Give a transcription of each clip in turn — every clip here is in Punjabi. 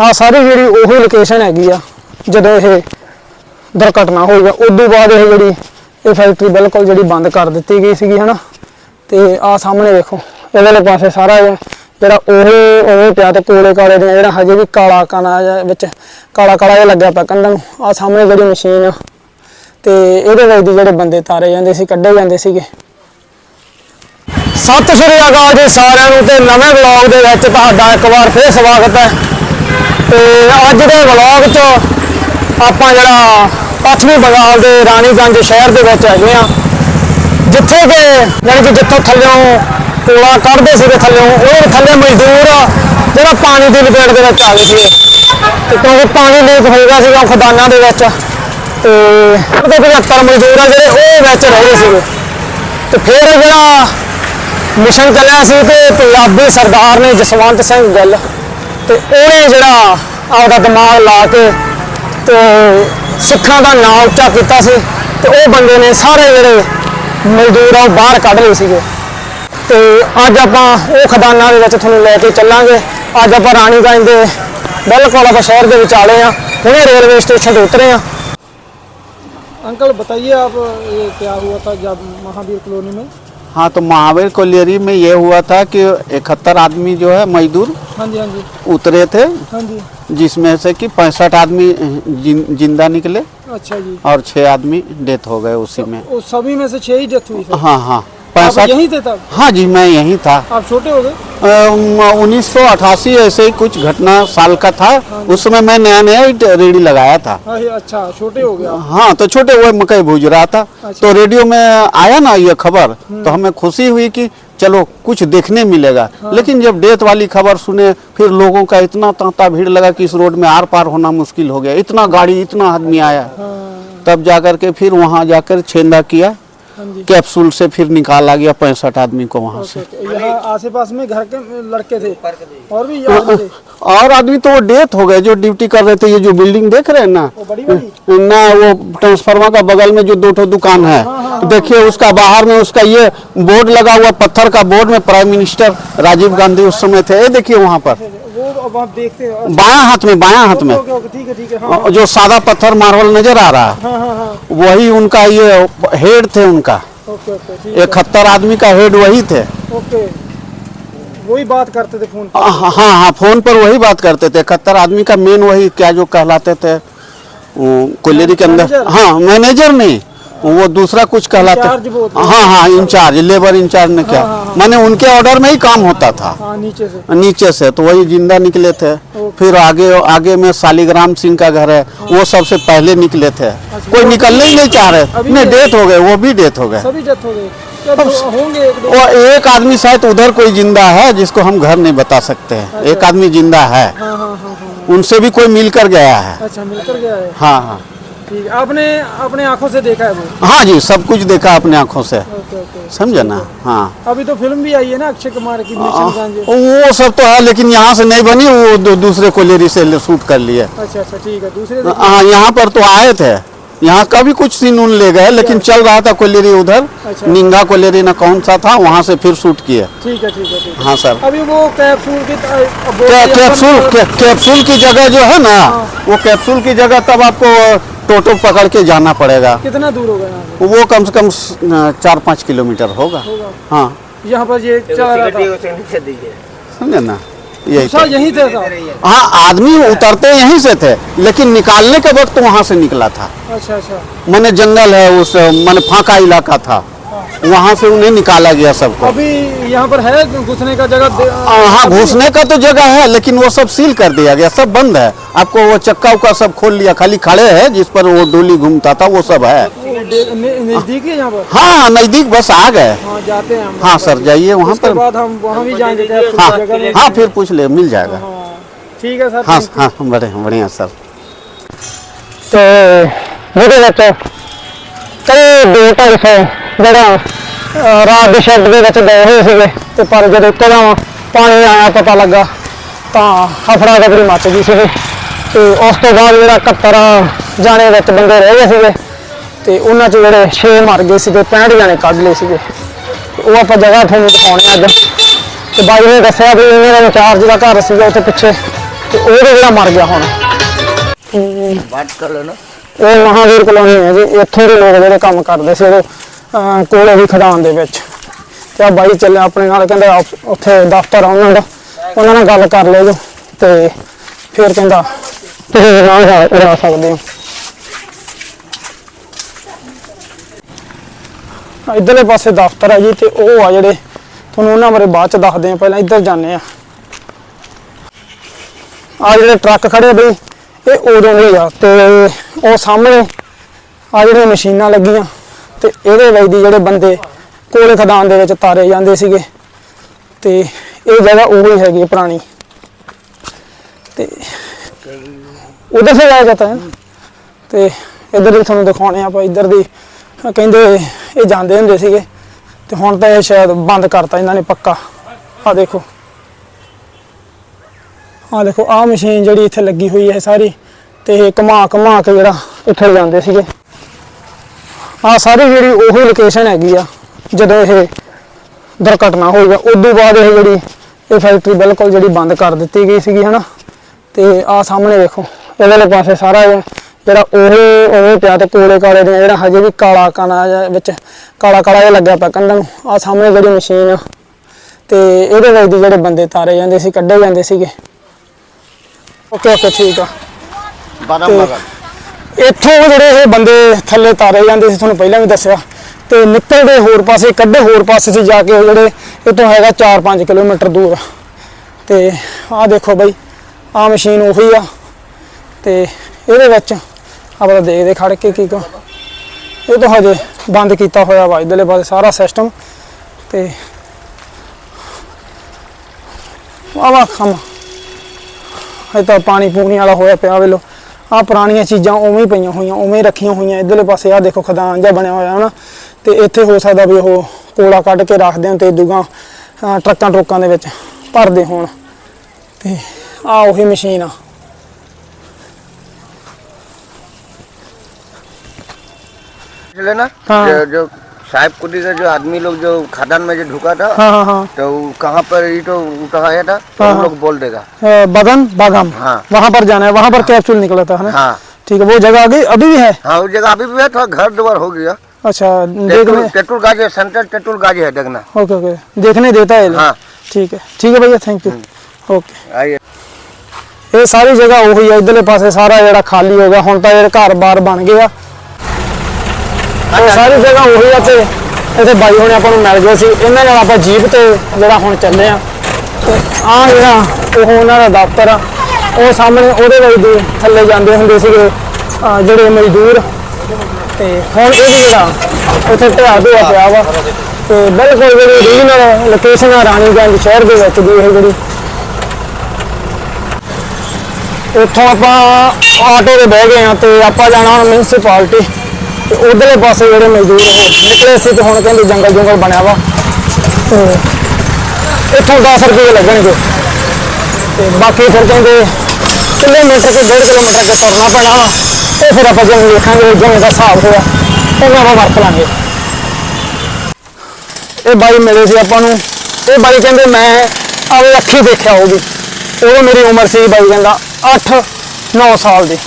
ਆ ਸਾਰੀ ਜਿਹੜੀ ਉਹੀ ਲੋਕੇਸ਼ਨ ਹੈਗੀ ਆ, ਜਦੋਂ ਇਹ ਦੁਰਘਟਨਾ ਹੋਈ ਆ, ਉਦੋਂ ਬਾਅਦ ਇਹ ਜਿਹੜੀ ਇਹ ਫੈਕਟਰੀ ਬਿਲਕੁਲ ਜਿਹੜੀ ਬੰਦ ਕਰ ਦਿੱਤੀ ਗਈ ਸੀਗੀ, ਹਨਾ? ਤੇ ਆ ਸਾਹਮਣੇ ਵੇਖੋ ਇਹਦੇ ਪਾਸੇ ਸਾਰਾ ਜਿਹੜਾ ਉਹ ਉਹ ਪਿਆ ਤੇ ਕੋਲੇ ਕਾਲੇ ਦੇ ਜਿਹੜਾ ਹਜੇ ਵੀ ਕਾਲਾ ਕਾਲਾ ਜਿਹਾ ਵਿੱਚ ਕਾਲਾ ਕਾਲਾ ਜਿਹਾ ਲੱਗਿਆ ਪਿਆ ਕੰਧਾਂ ਨੂੰ ਆ ਸਾਹਮਣੇ ਜਿਹੜੀ ਮਸ਼ੀਨ ਆ, ਤੇ ਇਹਦੇ ਵਿੱਚ ਦੀ ਜਿਹੜੇ ਬੰਦੇ ਤਾਰੇ ਜਾਂਦੇ ਸੀ, ਕੱਢੇ ਜਾਂਦੇ ਸੀਗੇ। ਸਤਿ ਸ਼੍ਰੀ ਅਕਾਲ ਜੀ ਸਾਰਿਆਂ ਨੂੰ ਤੇ ਨਵੇਂ ਵਲੌਗ ਦੇ ਵਿੱਚ ਤੁਹਾਡਾ ਇੱਕ ਵਾਰ ਫੇਰ ਸਵਾਗਤ ਹੈ। ਤੇ ਅੱਜ ਦੇ ਵਲੌਗ 'ਚ ਆਪਾਂ ਜਿਹੜਾ ਪੱਛਮੀ ਬੰਗਾਲ ਦੇ ਰਾਣੀਗੰਜ ਸ਼ਹਿਰ ਦੇ ਵਿੱਚ ਹੈਗੇ ਆ ਜਿੱਥੇ ਕਿ ਯਾਨੀ ਕਿ ਜਿੱਥੋਂ ਥੱਲਿਓਂ ਕੋਲਾ ਕੱਢਦੇ ਸੀਗੇ ਥੱਲਿਓਂ ਉਹ ਥੱਲੇ ਮਜ਼ਦੂਰ ਜਿਹੜਾ ਪਾਣੀ ਦੀ ਲਪੇਟ ਦੇ ਵਿੱਚ ਆ ਗਏ ਸੀ ਤੇ ਕਿਉਂਕਿ ਪਾਣੀ ਲੀਕ ਹੋ ਗਿਆ ਸੀਗਾ ਖਦਾਨਾਂ ਦੇ ਵਿੱਚ, ਤੇ ਉਹਦੇ 75 ਮਜ਼ਦੂਰ ਆ ਜਿਹੜੇ ਉਹ ਵਿੱਚ ਰਹਿ ਸੀਗੇ। ਤੇ ਫਿਰ ਜਿਹੜਾ ਮਿਸ਼ਨ ਚੱਲਿਆ ਸੀ ਤੇ ਪੰਜਾਬੀ ਸਰਦਾਰ ਨੇ ਜਸਵੰਤ ਸਿੰਘ ਗਿੱਲ ਤੇ ਉਹਨੇ ਜਿਹੜਾ ਆਪਦਾ ਦਿਮਾਗ ਲਾ ਕੇ ਤੇ ਸਿੱਖਾਂ ਦਾ ਨਾਮ ਉੱਚਾ ਕੀਤਾ ਸੀ ਤੇ ਉਹ ਬੰਦੇ ਨੇ ਸਾਰੇ ਜਿਹੜੇ ਮਜ਼ਦੂਰ ਆ ਉਹ ਬਾਹਰ ਕੱਢ ਲਏ ਸੀਗੇ ਤੇ ਅੱਜ ਆਪਾਂ ਉਹ ਖਦਾਨਾਂ ਦੇ ਵਿੱਚ ਤੁਹਾਨੂੰ ਲੈ ਕੇ ਚੱਲਾਂਗੇ ਅੱਜ ਆਪਾਂ ਰਾਣੀਗੰਜ ਦੇ ਬਿਲਕੁਲ ਆਪਾਂ ਸ਼ਹਿਰ ਦੇ ਵਿਚਾਲੇ ਆ ਹੁਣੇ ਰੇਲਵੇ ਸਟੇਸ਼ਨ ਤੇ ਉਤਰੇ ਆ अंकल बताइए आप ये क्या हुआ था जब महावीर कॉलोनी में हाँ तो महावीर कोलियरी में ये हुआ था कि इकहत्तर आदमी जो है मजदूर हाँ जी हाँ जी। उतरे थे हाँ जी। जिसमें से कि पैंसठ आदमी ज़िंदा निकले अच्छा जी। और छह आदमी डेथ हो गए उसी में। उस सभी में से छह ही डेथ हुई हाँ हाँ। पैंसठ यहीं थे तब? हाँ जी मैं यहीं था। आप छोटे हो गए? उन्नीस सौ अठासी ऐसे ही कुछ घटना साल का था। हाँ उस समय मैं नया नया रेडी लगाया था। हाँ अच्छा छोटे हो आप। हाँ तो छोटे हुए मकई भूज रहा था। अच्छा। तो रेडियो में आया ना ये खबर तो हमें खुशी हुई कि चलो कुछ देखने मिलेगा। हाँ। लेकिन जब डेथ वाली खबर सुने फिर लोगों का इतना तांता भीड़ लगा कि इस रोड में आर पार होना मुश्किल हो गया। इतना गाड़ी इतना आदमी आया। हाँ। तब जाकर के फिर वहाँ जाकर छेंदा किया। कैप्सूल से फिर निकाला गया पैंसठ आदमी को वहाँ से। यहाँ आसे पास में घर के लड़के थे और भी और आदमी तो वो डेथ हो गए जो ड्यूटी कर रहे थे ये जो बिल्डिंग देख रहे हैं ना? बड़ी बड़ी ना वो ट्रांसफार्मर का बगल में जो दो ठो दुकान है। देखिए उसका बाहर में उसका ये बोर्ड लगा हुआ पत्थर का बोर्ड में प्राइम मिनिस्टर राजीव गांधी उस समय थे। ये देखिए वहाँ पर। अब आप देखते हैं अच्छा, हाथ में बाया हाथ में। ठीक है ठीक है हाँ। जो सादा पत्थर मार्बल नज़र आ रहा है हाँ हाँ हाँ। वही उनका ये हेड थे उनका। इकहत्तर आदमी का हेड वही थे। ओके वही बात करते थे फ़ोन पर। हाँ हाँ फ़ोन पर वही बात करते थे। इकहत्तर आदमी का मेन वही क्या जो कहलाते थे कोलेरी के अंदर। हाँ मैनेजर नहीं। वो दूसरा कुछ कहलाते हाँ। हाँ। इंचार्ज लेबर इंचार्ज ने क्या? हाँ, हाँ, हाँ। माने उनके ऑर्डर में ही काम होता था। हाँ नीचे से। नीचे से तो वही ज़िंदा निकले थे। फिर आगे आगे में शालिग्राम सिंह का घर है वो सबसे पहले निकले थे। कोई निकलने ही नहीं चाह रहे नहीं डेथ हो गए वो भी डेथ हो गए। हो वो एक आदमी शायद उधर कोई ज़िंदा है जिसको हम घर नहीं बता सकते हैं। एक आदमी ज़िंदा है। हाँ हाँ हाँ हाँ। उनसे भी कोई मिलकर गया है। अच्छा मिलकर गया है। हाँ हाँ। ठीक है। आपने अपने आँखों से देखा है वो? हाँ जी सब कुछ देखा अपने आँखों से। Okay okay. समझे ना? हाँ। अभी तो फ़िल्म भी आई है ना अक्षय कुमार की आ, मिशन गांजे वो सब तो है लेकिन यहाँ से नहीं बनी वो दू, दूसरे कोलेरी से ले- शूट कर लिए। अच्छा अच्छा ठीक है दूसरे। हाँ यहाँ पर तो आए थे। यहाँ का भी कुछ सीन उन ले गए लेकिन चल रहा था कोलेरी उधर। अच्छा। निंगा कोलेरी ना कौन सा था वहाँ से फिर शूट किए। ठीक है ठीक है ठीक है। हाँ सर। अभी वो कैप्सूल की त- कैप्सूल कै- कैप्सूल की जगह जो है ना वो कैप्सूल की जगह तब आपको टोटो पकड़ के जाना पड़ेगा। कितना दूर होगा वो कम से कम चार पाँच किलोमीटर होगा। होगा। हाँ। यहाँ पर ये चल रहा था। समझे ना? यही दूसरा था। यहीं थे साहब हाँ आदमी उतरते यहीं से थे लेकिन निकालने के वक्त वहाँ से निकला था अच्छा अच्छा मैंने जंगल है उस मैंने फाका इलाका था वहाँ से उन्हें निकाला गया सबको। अभी यहाँ पर है घुसने का जगह? हाँ घुसने का तो जगह है लेकिन वो सब सील कर दिया गया सब बंद है। आपको वो चक्का उक्का सब खोल लिया खाली खड़े है जिस पर वो डोली घूमता था वो सब है। नज़दीक है यहाँ पर? हाँ, हाँ नज़दीक बस आ गए। हाँ, जाते हैं हाँ सर जाइए वहाँ पर। हम वहाँ भी जाएँगे हाँ, हाँ, हाँ फिर पूछ ले मिल जाएगा। ठीक है सर हाँ हाँ बढ़िया बढ़िया सर। तो मुझे लगता है कई देवता है ਜਿਹੜਾ ਅਹ, ਰਾਤ ਦੇ ਸ਼ੈੱਡ ਦੇ ਵਿੱਚ ਗਏ ਹੋਏ ਸੀਗੇ ਤੇ ਪਰ ਜਦੋਂ ਇੱਕਦਮ ਪਾਣੀ ਆਇਆ ਪਤਾ ਲੱਗਾ ਤਾਂ ਹਫੜਾ ਦਫੜੀ ਮੱਚ ਗਈ ਸੀਗੀ ਤੇ ਉਸ ਤੋਂ ਬਾਅਦ ਜਿਹੜਾ 71 ਜਾਣੇ ਵਿੱਚ ਬੰਦੇ ਰਹਿ ਗਏ ਸੀਗੇ ਤੇ ਉਹਨਾਂ 'ਚ ਜਿਹੜੇ 6 ਮਰ ਗਏ ਸੀਗੇ 65 ਜਾਣੇ ਕੱਢ ਲਏ ਸੀਗੇ। ਉਹ ਆਪਾਂ ਜਗ੍ਹਾ ਤੁਹਾਨੂੰ ਦਿਖਾਉਣੇ ਅੱਜ। ਤੇ ਬਾਈ ਨੇ ਦੱਸਿਆ ਵੀ ਇਹਨਾਂ ਦਾ ਇੰਚਾਰਜ ਦਾ ਘਰ ਸੀਗਾ ਉੱਥੇ ਪਿੱਛੇ ਤੇ ਉਹ ਤਾਂ ਜਿਹੜਾ ਮਰ ਗਿਆ ਹੁਣ। ਵਾਟ ਕਰ ਲੈਣਾ। ਇਹ ਮਹਾਵੀਰ ਕਲੋਨੀ ਹੈ ਜੀ ਇੱਥੇ ਦੇ ਲੋਕ ਜਿਹੜੇ ਕੰਮ ਕਰਦੇ ਸੀ ਉਹ ਕੋਲੇ ਦੀ ਖਦਾਨ ਦੇ ਵਿੱਚ। ਤੇ ਆ ਬਾਈ ਚੱਲਿਆ ਆਪਣੇ ਨਾਲ, ਕਹਿੰਦਾ ਆਪ- ਉੱਥੇ ਦਫ਼ਤਰ ਆ ਉਹਨਾਂ ਦਾ। ਉਹਨਾਂ ਨਾਲ ਗੱਲ ਕਰ ਲਿਓ ਜੀ, ਤੇ ਫਿਰ ਕਹਿੰਦਾ ਤੁਸੀਂ ਨਾਲ ਜਾ- ਸਕਦੇ ਹੋ। ਆ ਇੱਧਰਲੇ ਪਾਸੇ ਦਫ਼ਤਰ ਆ ਜੀ, ਤੇ ਉਹ ਆ ਜਿਹੜੇ ਤੁਹਾਨੂੰ ਉਹਨਾਂ ਬਾਰੇ ਬਾਅਦ ਚ ਦੱਸਦੇ ਆ, ਪਹਿਲਾਂ ਇੱਧਰ ਜਾਂਦੇ ਆ। ਆ ਜਿਹੜੇ ਟਰੱਕ ਖੜੇ ਆ ਬਈ, ਇਹ ਉਦੋਂ ਦੇ ਆ, ਤੇ ਉਹ ਸਾਹਮਣੇ ਆ ਜਿਹੜੀਆਂ ਮਸ਼ੀਨਾਂ ਲੱਗੀਆਂ ਤੇ ਇਹਦੇ ਵਿੱਚ ਦੀ ਜਿਹੜੇ ਬੰਦੇ ਕੋਲੇ ਖਦਾਨ ਦੇ ਵਿੱਚ ਤਾਰੇ ਜਾਂਦੇ ਸੀਗੇ ਤੇ ਇਹ ਜਗ੍ਹਾ ਉਹੀ ਹੈਗੀ ਪੁਰਾਣੀ। ਤੇ ਉਧਰ ਸੇ ਜਾਇਆ ਜਾਂਦਾ ਹੈ ਤੇ ਇਧਰ ਵੀ ਤੁਹਾਨੂੰ ਦਿਖਾਉਣੇ ਆ ਆਪਾਂ, ਇਧਰ ਦੀ ਕਹਿੰਦੇ ਇਹ ਜਾਂਦੇ ਹੁੰਦੇ ਸੀਗੇ। ਤੇ ਹੁਣ ਤਾਂ ਇਹ ਸ਼ਾਇਦ ਬੰਦ ਕਰਤਾ ਇਹਨਾਂ ਨੇ ਪੱਕਾ। ਆ ਦੇਖੋ। ਆ ਦੇਖੋ ਆ ਮਸ਼ੀਨ ਜਿਹੜੀ ਇੱਥੇ ਲੱਗੀ ਹੋਈ ਹੈ ਸਾਰੀ, ਤੇ ਇਹ ਘੁਮਾ ਘੁਮਾ ਕੇ ਜਿਹੜਾ ਇੱਥੇ ਜਾਂਦੇ ਸੀਗੇ। ਆ ਸਾਰੀ ਜਿਹੜੀ ਉਹੀ ਲੋਕੇਸ਼ਨ ਹੈਗੀ ਆ ਜਦੋਂ ਇਹ ਦੁਰਘਟਨਾ ਹੋਈ ਆ ਉਦੋਂ ਬਾਅਦ ਇਹ ਜਿਹੜੀ ਇਹ ਫੈਕਟਰੀ ਬਿਲਕੁਲ ਜਿਹੜੀ ਬੰਦ ਕਰ ਦਿੱਤੀ ਗਈ ਸੀਗੀ ਹਨਾ? ਤੇ ਆ ਸਾਹਮਣੇ ਵੇਖੋ ਇਹਦੇ ਵਾਲੇ ਪਾਸੇ ਸਾਰਾ ਜਿਹੜਾ ਉਹ ਉਹ ਪਿਆ ਤੇ ਕੋਲੇ ਕਾਲੇ ਦੇ ਜਿਹੜਾ ਹਜੇ ਵੀ ਕਾਲਾ ਕਾਲਾ ਵਿੱਚ ਕਾਲਾ ਕਾਲਾ ਜਿਹਾ ਲੱਗਿਆ ਪਿਆ ਕੰਧਾਂ ਨੂੰ ਆ ਸਾਹਮਣੇ ਜਿਹੜੀ ਮਸ਼ੀਨ ਤੇ ਇਹਦੇ ਵਿੱਚ ਜਿਹੜੇ ਬੰਦੇ ਤਾਰੇ ਜਾਂਦੇ ਸੀ ਕੱਢੇ ਜਾਂਦੇ ਸੀਗੇ। ਓਕੇ ਓਕੇ ਠੀਕ ਆ। ਬਾਦਾਮ ਬਾਗਾਨ ਇੱਥੋਂ ਜਿਹੜੇ ਇਹ ਬੰਦੇ ਥੱਲੇ ਤਾਰੇ ਜਾਂਦੇ ਸੀ, ਤੁਹਾਨੂੰ ਪਹਿਲਾਂ ਵੀ ਦੱਸਿਆ। ਤੇ ਨਿਕਲਦੇ ਹੋਰ ਪਾਸੇ, ਕੱਢੇ ਹੋਰ ਪਾਸੇ ਸੀ ਜਾ ਕੇ ਉਹ ਜਿਹੜੇ ਇਹ ਤੋਂ ਹੈਗਾ 4-5 ਕਿਲੋਮੀਟਰ ਦੂਰ। ਤੇ ਆਹ ਦੇਖੋ ਬਈ, ਆਹ ਮਸ਼ੀਨ ਉਹੀ ਆ। ਤੇ ਇਹਦੇ ਵਿੱਚ ਆਪਾਂ ਦੇਖਦੇ ਖੜ ਕੇ ਕੀ ਕੋ ਇਹ ਤਾਂ ਹਜੇ ਬੰਦ ਕੀਤਾ ਹੋਇਆ ਵਾ, ਇਧਰਲੇ ਪਾਸੇ ਸਾਰਾ ਸਿਸਟਮ ਤੇ ਵਾਹ ਵਾਹ ਖਮ ਇਹ ਤਾਂ ਪਾਣੀ ਪੂਣੀ ਵਾਲਾ ਹੋਇਆ ਪਿਆ ਵੇਲੋ ਆ ਪੁਰਾਣੀਆਂ ਚੀਜ਼ਾਂ ਉਵੇਂ ਹੀ ਪਈਆਂ ਹੋਈਆਂ ਉਵੇਂ ਰੱਖੀਆਂ ਹੋਈਆਂ ਇਧਰਲੇ ਪਾਸੇ ਆ ਦੇਖੋ ਖਦਾਨ ਜਾਂ ਬਣਿਆ ਹੋਇਆ ਹਨਾ ਤੇ ਇੱਥੇ ਹੋ ਸਕਦਾ ਵੀ ਉਹ ਕੋਲਾ ਕੱਢ ਕੇ ਰੱਖਦੇ ਹੋਣ ਤੇ ਦੁਗਾ ਟਰੱਕਾਂ ਟਰੋਕਾਂ ਦੇ ਵਿੱਚ ਭਰਦੇ ਹੋਣ। ਤੇ ਆ ਉਹੀ ਮਸ਼ੀਨ ਆ। ਜਿਹੜੇ ਜੋ जो, जो साहेब कुटी का जो आदमी लोग जो खदान में जो ढुका था हाँ हाँ हाँ तो वो कहाँ पर ये तो उठाया था तो हाँ, उन हाँ। लोग बोल देगा अ, बदन बागम हाँ। वहाँ पर जाना है वहाँ पर कैप्सूल निकला था है ना हाँ ठीक है वो जगह अभी अभी भी है हाँ वो जगह अभी भी है थोड़ा घर द्वार हो गया अच्छा टेटुल देखने टेटुल गाजी है सेंट्रल टेटुल गाजी है देखना ओके ओके देखने देता है ये लोग। हाँ। ठीक है ठीक है भैया थैंक यू ओके आइए ਇਹ ਸਾਰੀ ਜਗ੍ਹਾ ਉਹੀ ਆ ਇਧਰਲੇ ਪਾਸੇ ਸਾਰਾ ਜਿਹੜਾ ਖਾਲੀ ਹੋ ਗਿਆ ਹੁਣ ਤਾਂ ਇਹ ਘਰ-ਬਾਰ ਬਣ ਗਏ ਆ ਸਾਰੀ ਜਗ੍ਹਾ ਉਹੀ ਆ ਤੇ ਇੱਥੇ ਬਾਈ ਹੋਣੇ ਆਪਾਂ ਨੂੰ ਮਿਲ ਗਏ ਸੀ। ਇਹਨਾਂ ਨਾਲ ਆਪਾਂ ਜੀਪ ਤੇ ਜਿਹੜਾ ਹੁਣ ਚੱਲੇ ਆ। ਆ ਜਿਹੜਾ ਉਹ ਉਹਨਾਂ ਦਾ ਦਫ਼ਤਰ ਆ, ਉਹ ਸਾਹਮਣੇ ਉਹਦੇ ਵਿੱਚ ਦੀ ਥੱਲੇ ਜਾਂਦੇ ਹੁੰਦੇ ਸੀਗੇ ਜਿਹੜੇ ਮਜ਼ਦੂਰ। ਤੇ ਹੁਣ ਇਹ ਜਿਹੜਾ ਉੱਥੇ ਢਿਆ ਢਿਆ ਪਿਆ ਵਾ, ਤੇ ਬਿਲਕੁਲ ਜਿਹੜੀ ਰੀਜਨਲ ਲੋਕੇਸ਼ਨ ਆ ਰਾਣੀਗੰਜ ਸ਼ਹਿਰ ਦੇ ਵਿੱਚ ਦੀ ਇਹ ਜਿਹੜੀ। ਇੱਥੋਂ ਆਪਾਂ ਆਟੋ ਤੇ ਬਹਿ ਗਏ ਆ ਤੇ ਆਪਾਂ ਜਾਣਾ ਹੁਣ ਮਿਊਨਿਸਪੈਲਿਟੀ ਤੇ ਉਧਰਲੇ ਪਾਸੇ ਜਿਹੜੇ ਮਜ਼ਦੂਰ ਨੇ ਨਿਕਲੇ ਸੀ ਤੇ ਹੁਣ ਕਹਿੰਦੇ ਜੰਗਲ ਜੰਗਲ ਬਣਿਆ ਵਾ। ਤੇ ਇੱਥੋਂ 10 ਰੁਪਏ ਲੱਗਣਗੇ। ਤੇ ਬਾਕੀ ਫਿਰ ਕਹਿੰਦੇ ਕਿਲੋਮੀਟਰ ਤੇ ਡੇਢ ਕਿਲੋਮੀਟਰ ਤੇ ਤੁਰਨਾ ਪੈਣਾ ਵਾ ਤੇ ਫਿਰ ਆਪਾਂ ਜਿਵੇਂ ਵੇਖਾਂਗੇ ਜਿਵੇਂ ਦਾ ਹਿਸਾਬ ਹੋਇਆ, ਉਹਨਾਂ ਆਪਾਂ ਵਰਤ ਲਾਂਗੇ। ਇਹ ਬਾਈ ਮਿਲੇ ਸੀ ਆਪਾਂ ਨੂੰ। ਇਹ ਬਾਈ ਕਹਿੰਦੇ ਮੈਂ ਆਪਣੀ ਅੱਖੀ ਦੇਖਿਆ ਉਹ ਵੀ ਉਦੋਂ ਮੇਰੀ ਉਮਰ ਸੀ ਬਾਈ ਕਹਿੰਦਾ 8 9 ਸਾਲ ਦੀ।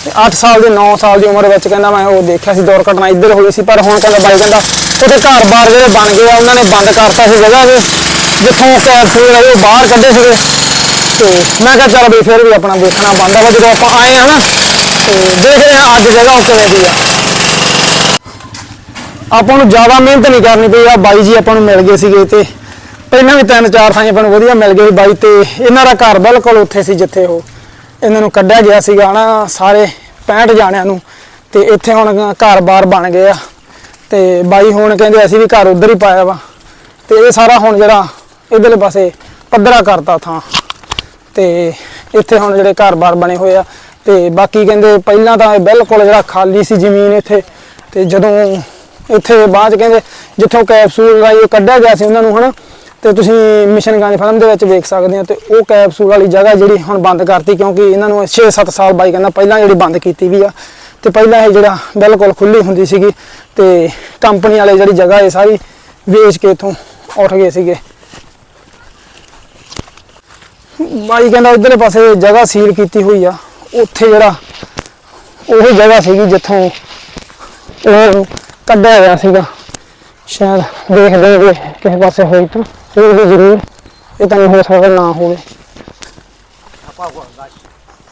8 ਸਾਲ ਦੇ 9 ਸਾਲ ਦੀ ਉਮਰ ਵਿੱਚ ਕਹਿੰਦਾ ਮੈਂ ਉਹ ਦੇਖਿਆ ਸੀ, ਦੁਰਘਟਨਾ ਇੱਧਰ ਹੋਈ ਸੀ, ਪਰ ਹੁਣ ਕਹਿੰਦਾ ਬਾਈ ਕਹਿੰਦਾ ਉਹਦੇ ਘਰ-ਬਾਰ ਜਿਹੜੇ ਬਣ ਗਏ ਆ, ਉਹਨਾਂ ਨੇ ਬੰਦ ਕਰਤਾ ਸੀ ਜਗ੍ਹਾ ਦੇ ਜਿੱਥੋਂ ਕੈਪਸੂਲ ਆਏ, ਉਹ ਬਾਹਰ ਕੱਢੇ ਸੀਗੇ। ਤੇ ਮੈਂ ਕਿਹਾ ਚੱਲ ਬਈ ਫਿਰ ਵੀ ਆਪਣਾ ਦੇਖਣਾ ਬਣਦਾ ਵਾ ਜਦੋਂ ਆਪਾਂ ਆਏ ਆ ਨਾ, ਤੇ ਦੇਖਦੇ ਆ ਅੱਜ ਜਗ੍ਹਾ ਉਹ ਕਿਵੇਂ ਦੀ ਆ। ਆਪਾਂ ਨੂੰ ਜ਼ਿਆਦਾ ਮਿਹਨਤ ਨਹੀਂ ਕਰਨੀ ਪਈ ਆ ਬਾਈ ਜੀ ਆਪਾਂ ਨੂੰ ਮਿਲ ਗਏ ਸੀਗੇ ਤੇ। ਪਹਿਲਾਂ ਵੀ ਤਿੰਨ ਚਾਰ ਥਾਂ ਆਪਾਂ ਨੂੰ ਵਧੀਆ ਮਿਲ ਗਏ ਸੀ ਬਾਈ ਤੇ। ਇਹਨਾਂ ਦਾ ਘਰ ਬਿਲਕੁਲ ਉੱਥੇ ਸੀ ਜਿੱਥੇ ਉਹ। ਇਹਨਾਂ ਨੂੰ ਕੱਢਿਆ ਗਿਆ ਸੀਗਾ ਨਾ ਸਾਰੇ 65 ਜਾਣਿਆਂ ਨੂੰ, ਤੇ ਇੱਥੇ ਹੁਣ ਘਰ-ਬਾਰ ਬਣ ਗਏ ਆ। ਤੇ ਬਾਈ ਹੁਣ ਕਹਿੰਦੇ ਅਸੀਂ ਵੀ ਘਰ ਉਧਰ ਹੀ ਪਾਇਆ ਵਾ। ਤੇ ਇਹ ਸਾਰਾ ਹੁਣ ਜਿਹੜਾ ਇਧਰਲੇ ਪਾਸੇ ਪੱਧਰਾ ਕਰਤਾ ਥਾਂ। ਤੇ ਇੱਥੇ ਹੁਣ ਜਿਹੜੇ ਘਰ-ਬਾਰ ਬਣੇ ਹੋਏ ਆ। ਤੇ ਬਾਕੀ ਕਹਿੰਦੇ ਪਹਿਲਾਂ ਤਾਂ ਇਹ ਬਿਲਕੁਲ ਜਿਹੜਾ ਖਾਲੀ ਸੀ ਜ਼ਮੀਨ ਇੱਥੇ। ਤੇ ਜਦੋਂ ਇੱਥੇ ਬਾਅਦ 'ਚ ਕਹਿੰਦੇ ਜਿੱਥੋਂ ਕੈਪਸੂਲ ਰਾਈ ਕੱਢਿਆ ਗਿਆ ਸੀ ਉਹਨਾਂ ਨੂੰ ਹਨਾ ਤੇ ਤੁਸੀਂ ਮਿਸ਼ਨ ਗੰਜ ਫਿਲਮ ਦੇ ਵਿੱਚ ਵੇਖ ਸਕਦੇ ਹੋ ਤੇ ਉਹ ਕੈਪਸੂਲ ਵਾਲੀ ਜਗ੍ਹਾ ਜਿਹੜੀ ਹੁਣ ਬੰਦ ਕਰਤੀ ਕਿਉਂਕਿ ਇਹਨਾਂ ਨੂੰ 6-7 ਸਾਲ ਬਾਈ ਕਹਿੰਦਾ ਪਹਿਲਾਂ ਜਿਹੜੀ ਬੰਦ ਕੀਤੀ ਵੀ ਆ ਤੇ ਪਹਿਲਾਂ ਇਹ ਜਿਹੜਾ ਬਿਲਕੁਲ ਖੁੱਲੀ ਹੁੰਦੀ ਸੀਗੀ ਤੇ ਕੰਪਨੀ ਵਾਲੇ ਜਿਹੜੀ ਜਗ੍ਹਾ ਇਹ ਸਾਰੀ ਵੇਚ ਕੇ ਇਥੋਂ ਉੱਠ ਗਏ ਸੀਗੇ। ਬਾਈ ਕਹਿੰਦਾ ਇਧਰਲੇ ਪਾਸੇ ਜਗ੍ਹਾ ਸੀਲ ਕੀਤੀ ਹੋਈ ਆ, ਉੱਥੇ ਜਿਹੜਾ ਉਹੀ ਜਗ੍ਹਾ ਸੀਗੀ ਜਿੱਥੋਂ ਉਹ ਕੱਢਿਆ ਹੋਇਆ ਸੀਗਾ। ਸ਼ਾਇਦ ਦੇਖਦੇ ਹੋਏ ਕਿਸੇ ਪਾਸੇ ਹੋਈ ਤਾਂ। ਉਹ ਵੀ ਜ਼ਰੂਰ ਇਹ ਤਾਂ ਨਹੀਂ ਹੋ ਸਕਦਾ ਨਾ ਹੋਵੇ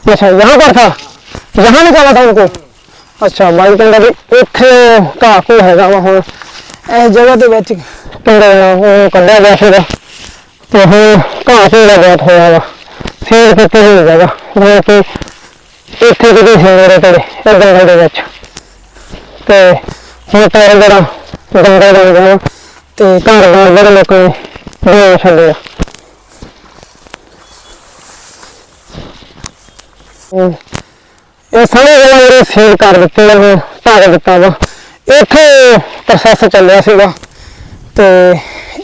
अच्छा यहाँ पर था यहाँ निकाला था उनको ਅੱਛਾ ਬਾਈ ਕਹਿੰਦਾ ਵੀ ਇੱਥੇ ਘਾਹ ਕੋ ਹੈਗਾ ਵਾ ਹੁਣ ਇਸ ਜਗ੍ਹਾ ਦੇ ਵਿੱਚ ਕਹਿੰਦਾ ਉਹ ਕੱਢਿਆ ਗਿਆ ਸੀਗਾ ਤੇ ਹੁਣ ਘਾਹ ਕੋ ਦਾ ਬਹੁਤ ਹੋਇਆ ਵਾ ਫੇਰ ਕਿਤੇ ਨਹੀਂ ਜਗ੍ਹਾ ਜਿਵੇਂ ਕਿ ਇੱਥੇ ਕਿਤੇ ਸੀ ਮੇਰੇ ਤੇਰੇ ਇਹ ਜੰਗਲ ਦੇ ਵਿੱਚ ਤੇ ਹੁਣ ਤਾਂ ਇਹ ਜਿਹੜਾ ਜੰਗਲ ਬਣ ਗਿਆ ਵਾ ਤੇ ਘਰ ਇਹ ਸਾਰੇ ਮੇਰੇ ਸੇਵ ਕਰ ਦਿੱਤੇ ਨੇ ਢੱਕ ਦਿੱਤਾ ਵਾ। ਇੱਥੇ ਪ੍ਰੋਸੈਸ ਚੱਲਿਆ ਸੀਗਾ। ਤੇ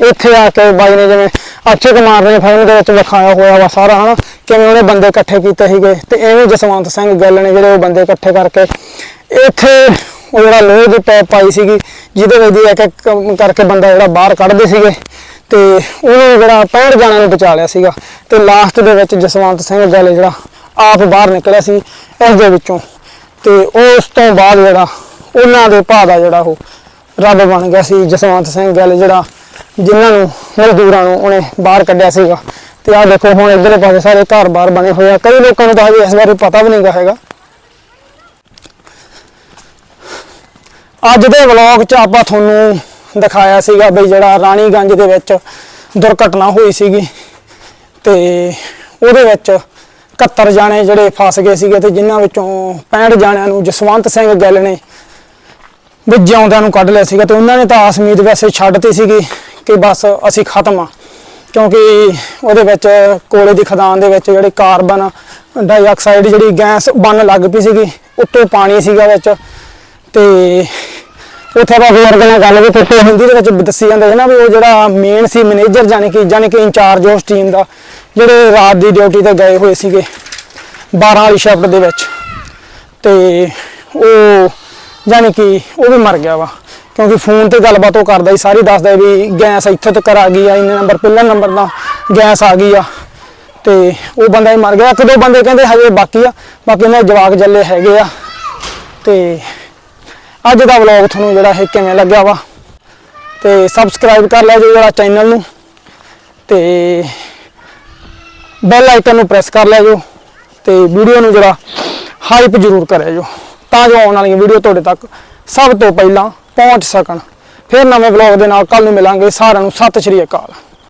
ਇੱਥੇ ਆ ਕੇ ਬਾਈ ਨੇ ਜਿਵੇਂ ਅਕਸ਼ੇ ਕੁਮਾਰ ਨੇ ਫਿਲਮ ਦੇ ਵਿੱਚ ਵਿਖਾਇਆ ਹੋਇਆ ਵਾ ਸਾਰਾ, ਹਨਾ? ਕਿਵੇਂ ਉਹਨੇ ਬੰਦੇ ਇਕੱਠੇ ਕੀਤੇ ਸੀਗੇ। ਤੇ ਐਵੇਂ ਜਸਵੰਤ ਸਿੰਘ ਗੱਲ ਨੇ ਜਿਹੜੇ ਉਹ ਬੰਦੇ ਇਕੱਠੇ ਕਰਕੇ ਇੱਥੇ ਉਹ ਜਿਹੜਾ ਲੋਹੇ ਦੀ ਪੈਪ ਪਾਈ ਸੀਗੀ, ਜਿਹਦੇ ਵਿੱਚ ਦੀ ਇੱਕ ਇੱਕ ਕਰਕੇ ਬੰਦਾ ਜਿਹੜਾ ਬਾਹਰ ਕੱਢਦੇ ਸੀਗੇ। ਤੇ ਉਹਨੇ ਜਿਹੜਾ 65 ਜਣਾਂ ਨੂੰ ਬਚਾ ਲਿਆ ਸੀਗਾ ਤੇ ਲਾਸਟ ਦੇ ਵਿੱਚ ਜਸਵੰਤ ਸਿੰਘ ਗੱਲ ਜਿਹੜਾ ਆਪ ਬਾਹਰ ਨਿਕਲਿਆ ਸੀ ਇਸ ਦੇ ਵਿੱਚੋਂ। ਤੇ ਉਸ ਤੋਂ ਬਾਅਦ ਜਿਹੜਾ ਉਹਨਾਂ ਦੇ ਭਾਅ ਦਾ ਜਿਹੜਾ ਉਹ ਰੱਬ ਬਣ ਗਿਆ ਸੀ, ਜਸਵੰਤ ਸਿੰਘ ਗੱਲ ਜਿਹੜਾ ਜਿਨ੍ਹਾਂ ਨੂੰ ਮਜ਼ਦੂਰਾਂ ਨੂੰ ਉਹਨੇ ਬਾਹਰ ਕੱਢਿਆ ਸੀਗਾ। ਤੇ ਆਹ ਦੇਖੋ ਹੁਣ ਇਧਰਲੇ ਪਾਸੇ ਸਾਰੇ ਘਰ-ਬਾਰ ਬਣੇ ਹੋਏ ਆ। ਕਈ ਲੋਕਾਂ ਨੂੰ ਤਾਂ ਹਜੇ ਇਸ ਬਾਰੇ ਪਤਾ ਵੀ ਨਹੀਂਗਾ ਹੈਗਾ। ਅੱਜ ਦੇ ਵਲੌਗ 'ਚ ਆਪਾਂ ਤੁਹਾਨੂੰ ਦਿਖਾਇਆ ਸੀਗਾ ਬਈ ਜਿਹੜਾ ਰਾਣੀਗੰਜ ਦੇ ਵਿੱਚ ਦੁਰਘਟਨਾ ਹੋਈ ਸੀਗੀ ਤੇ ਉਹਦੇ ਵਿੱਚ 71 ਜਾਣੇ ਜਿਹੜੇ ਫਸ ਗਏ ਸੀਗੇ ਤੇ ਜਿਨ੍ਹਾਂ ਵਿੱਚੋਂ 65 ਜਾਣਿਆਂ ਨੂੰ ਜਸਵੰਤ ਸਿੰਘ ਗਿੱਲ ਨੇ ਵੀ ਜਿਉਂਦਿਆਂ ਨੂੰ ਕੱਢ ਲਿਆ ਸੀਗਾ ਤੇ ਉਹਨਾਂ ਨੇ ਤਾਂ ਆਸ ਉਮੀਦ ਵੈਸੇ ਛੱਡਤੀ ਸੀਗੀ ਕਿ ਬਸ ਅਸੀਂ ਖਤਮ ਆ। ਕਿਉਂਕਿ ਉਹਦੇ ਵਿੱਚ ਕੋਲੇ ਦੀ ਖਦਾਨ ਦੇ ਵਿੱਚ ਜਿਹੜੇ ਕਾਰਬਨ ਡਾਈਆਕਸਾਈਡ ਜਿਹੜੀ ਗੈਸ ਬਣਨ ਲੱਗ ਪਈ ਸੀਗੀ, ਉੱਤੋਂ ਪਾਣੀ ਸੀਗਾ ਵਿੱਚ ਤੇ ਉੱਥੇ ਆਪਾਂ ਹੋਰ ਨਾਲ ਗੱਲ ਵੀ ਕੀਤੀ ਹਿੰਦੀ ਦੇ ਵਿੱਚ ਦੱਸੀ ਜਾਂਦਾ ਸੀ ਨਾ ਵੀ ਉਹ ਜਿਹੜਾ ਮੇਨ ਸੀ ਮੈਨੇਜਰ ਜਾਣੀ ਕਿ ਜਾਣੀ ਕਿ ਇੰਚਾਰਜ ਉਸ ਟੀਮ ਦਾ, ਜਿਹੜੇ ਰਾਤ ਦੀ ਡਿਊਟੀ ਤੇ ਗਏ ਹੋਏ ਸੀਗੇ 12 ਵਾਲੀ ਸ਼ਿਫਟ ਦੇ ਵਿੱਚ। ਤੇ ਉਹ ਜਾਣੀ ਕਿ ਉਹ ਵੀ ਮਰ ਗਿਆ ਵਾ, ਕਿਉਂਕਿ ਫੋਨ ਤੇ ਗੱਲਬਾਤ ਉਹ ਕਰਦਾ ਸੀ, ਸਾਰੀ ਦੱਸਦਾ ਵੀ ਗੈਸ ਇੱਥੇ ਤੱਕ ਆ ਗਈ ਆ, ਇੰਨੇ ਨੰਬਰ ਪਹਿਲਾ ਨੰਬਰ ਦਾ ਗੈਸ ਆ ਗਈ ਆ। ਤੇ ਉਹ ਬੰਦਾ ਹੀ ਮਰ ਗਿਆ, ਇੱਕ ਦੋ ਬੰਦੇ ਕਹਿੰਦੇ ਹਜੇ ਬਾਕੀ ਆ, ਬਾਕੀ ਉਹਨਾਂ ਦੇ ਜਵਾਕ ਜੱਲੇ ਹੈਗੇ ਆ। ਤੇ ਅੱਜ ਦਾ ਵਲੌਗ ਤੁਹਾਨੂੰ ਜਿਹੜਾ ਇਹ ਕਿਵੇਂ ਲੱਗਿਆ ਵਾ। ਤੇ ਸਬਸਕ੍ਰਾਈਬ ਕਰ ਲਿਆ ਜੀ ਜਿਹੜਾ ਚੈਨਲ ਨੂੰ। ਤੇ ਬੈਲ ਆਈਕਨ ਨੂੰ ਪ੍ਰੈਸ ਕਰ ਲਿਆ ਜੋ ਤੇ ਵੀਡੀਓ ਨੂੰ ਜਿਹੜਾ ਹਾਈਪ ਜ਼ਰੂਰ ਕਰਿਆ ਜੋ। ਤਾਂ ਜੋ ਆਉਣ ਵਾਲੀਆਂ ਵੀਡੀਓ ਤੁਹਾਡੇ ਤੱਕ ਸਭ ਤੋਂ ਪਹਿਲਾਂ ਪਹੁੰਚ ਸਕਣ। ਫਿਰ ਨਵੇਂ ਵਲੌਗ ਦੇ ਨਾਲ ਕੱਲ ਨੂੰ ਮਿਲਾਂਗੇ। ਸਾਰਿਆਂ ਨੂੰ ਸਤਿ ਸ਼੍ਰੀ ਅਕਾਲ।